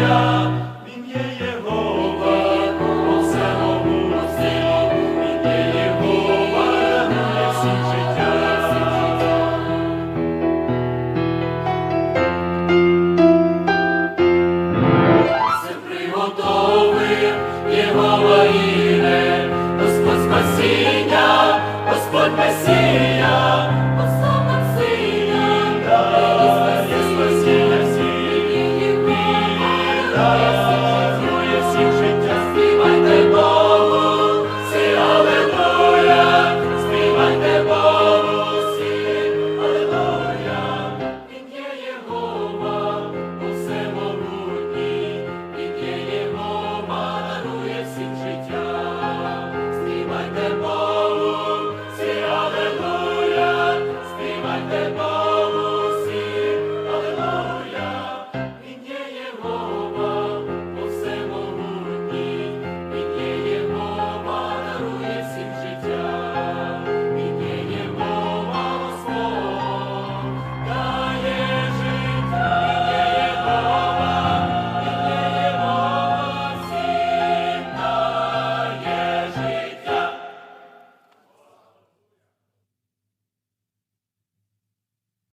Він є Єгова, по всемогу силу, він є Єгова, на всі життя. Все Господь спасіння, Господь Месія. Hallelujah.